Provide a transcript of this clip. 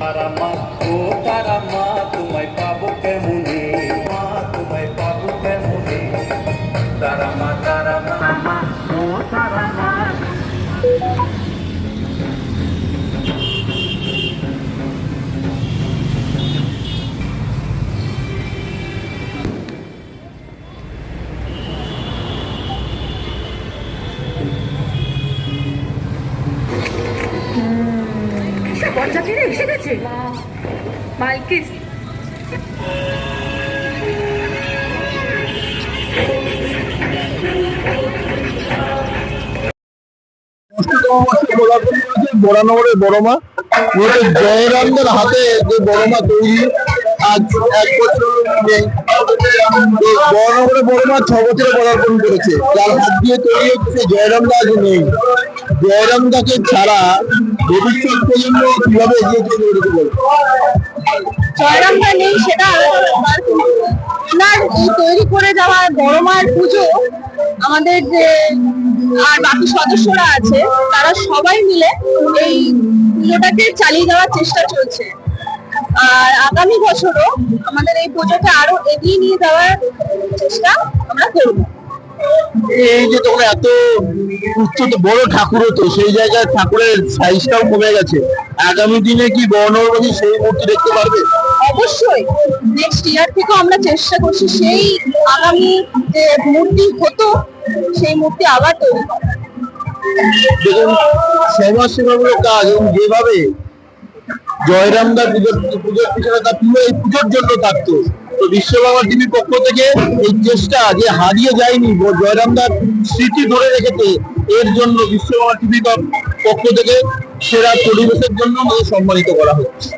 তারা মা ও তারা মা তোমায় পাবো কেমনে মা তোমায় পাবো কেমনে তারা মা তারা মা ও তারা মা বরযাত্রীরা এসে গেছে? বড়মা জয়রামদের হাতে যে বড়মা তৈরি, আজ এক বছর বড়মা ছ বছরে পদার্পণ করেছে। যার হাত দিয়ে তৈরি হচ্ছে জয়রামদা আজ নেই। জয়রামদাকে ছাড়া তৈরি করে যাওয়া বড় পুজো, আমাদের যে আর বাকি সদস্যরা আছে, তারা সবাই মিলে এই পুজোটাকে চালিয়ে যাওয়ার চেষ্টা চলছে। আর আগামী বছরও আমাদের এই পুজোকে আরও এগিয়ে নিয়ে যাওয়ার চেষ্টা আমরা করব। এই যে তোমরা এত উচ্চত বড় ঠাকুর হতো সেই জায়গায় ঠাকুরের সাইজটাও কমে গেছে। আগামী দিনে কি বর্ণবাদী সেই মূর্তি দেখতে পারবে? অবশ্যই। নেক্সট ইয়ার থেকেও আমরা চেষ্টা করছি সেই আগামী যে মূর্তি হতো সেই মূর্তি আবার তৈরি করার দেখুন কাজ এবং যেভাবে জয়রামদা পুজোর পুজোর পিছনে তার পুরো এই পুজোর জন্য থাকতো। তো বিশ্ববাবা টিভির পক্ষ থেকে এই চেষ্টা যে হারিয়ে যায়নি জয়রাম জয়রামদার স্মৃতি ধরে রেখেছে, এর জন্য বিশ্ববাবা টিভির পক্ষ থেকে সেরা পরিবেশের জন্য আমাদের সম্মানিত করা হচ্ছে।